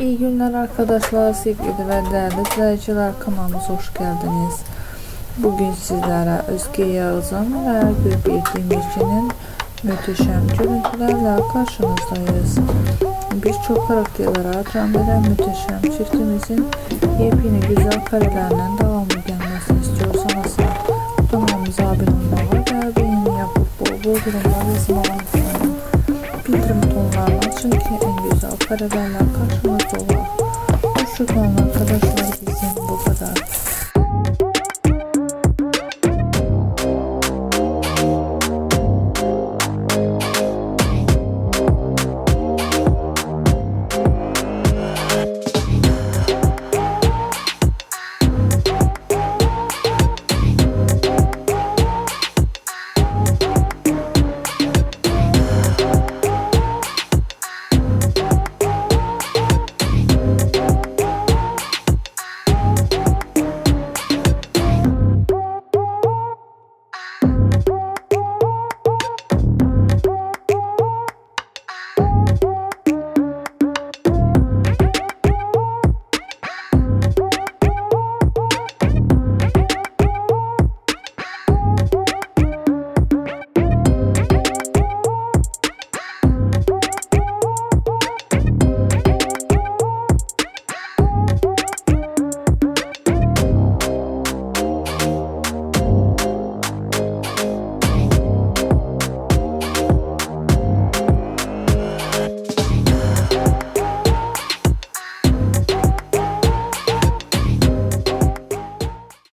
İyi günler arkadaşlar, sevgili ve değerli izleyiciler kanalımıza hoş geldiniz. Bugün sizlere Özge Yağız'ın ve Gülbek Demirci'nin müthişem görüntülerle karşınızdayız. Birçok karakterlere can veren müthişem çiftimizin yepyeni güzel karelerinden devamı gelmesini istiyorsanız kanalımıza abone olmayı ve beğeni yapıp bol bol yorumlar yazmayı unutmayın. Bildirim paralarla karşımızda olan. Hoşçakalın arkadaşlar bizim bu kadar.